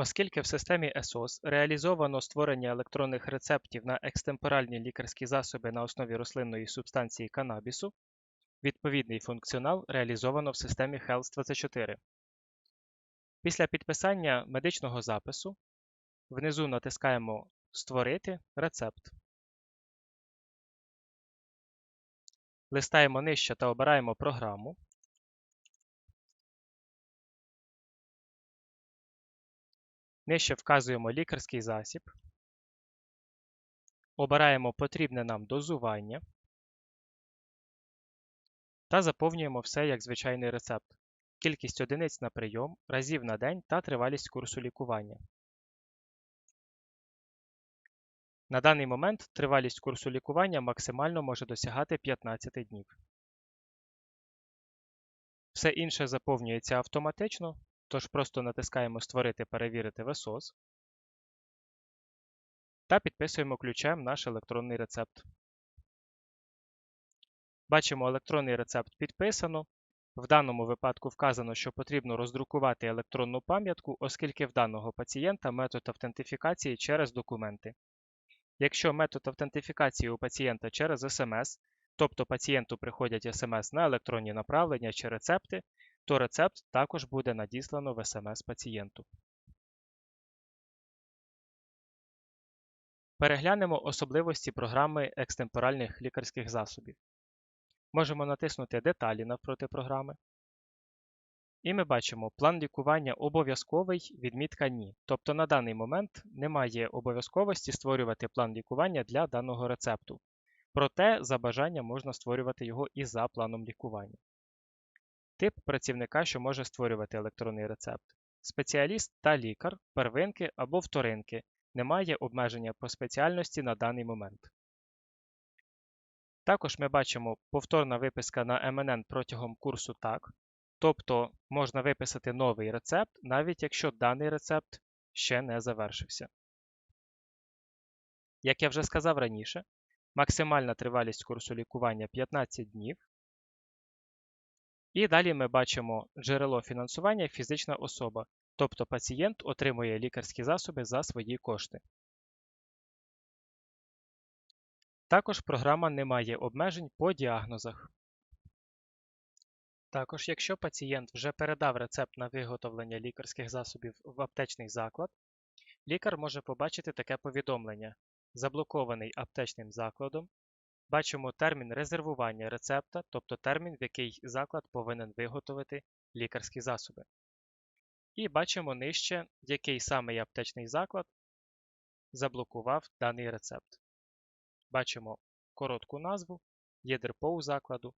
Оскільки в системі ESOS реалізовано створення електронних рецептів на екстемпоральні лікарські засоби на основі рослинної субстанції канабісу, відповідний функціонал реалізовано в системі Health24. Після підписання медичного запису внизу натискаємо Створити рецепт. Листаємо нижче та обираємо програму. Нижче вказуємо лікарський засіб. Обираємо потрібне нам дозування та заповнюємо все як звичайний рецепт. Кількість одиниць на прийом, разів на день та тривалість курсу лікування. На даний момент тривалість курсу лікування максимально може досягати 15 днів. Все інше заповнюється автоматично, тож просто натискаємо Створити перевірити ВСОС та підписуємо ключем наш електронний рецепт. Бачимо, електронний рецепт підписано. В даному випадку вказано, що потрібно роздрукувати електронну пам'ятку, оскільки в даного пацієнта метод автентифікації через документи. Якщо метод автентифікації у пацієнта через СМС, тобто пацієнту приходять СМС на електронні направлення чи рецепти, то рецепт також буде надіслано в СМС пацієнту. Переглянемо особливості програми екстемпоральних лікарських засобів. Можемо натиснути Деталі навпроти програми. І ми бачимо, план лікування обов'язковий, відмітка Ні. Тобто на даний момент немає обов'язковості створювати план лікування для даного рецепту. Проте, за бажанням можна створювати його і за планом лікування. Тип працівника, що може створювати електронний рецепт. Спеціаліст та лікар, первинки або вторинки. Немає обмеження по спеціальності на даний момент. Також ми бачимо повторна виписка на МНН протягом курсу ТАК, тобто можна виписати новий рецепт, навіть якщо даний рецепт ще не завершився. Як я вже сказав раніше, максимальна тривалість курсу лікування 15 днів. І далі ми бачимо джерело фінансування фізична особа, тобто пацієнт отримує лікарські засоби за свої кошти. Також програма не має обмежень по діагнозах. Також, якщо пацієнт вже передав рецепт на виготовлення лікарських засобів в аптечний заклад, лікар може побачити таке повідомлення: заблокований аптечним закладом. Бачимо термін резервування рецепта, тобто термін, в який заклад повинен виготовити лікарські засоби. І бачимо нижче, який саме аптечний заклад заблокував даний рецепт. Бачимо коротку назву, є ДРПО закладу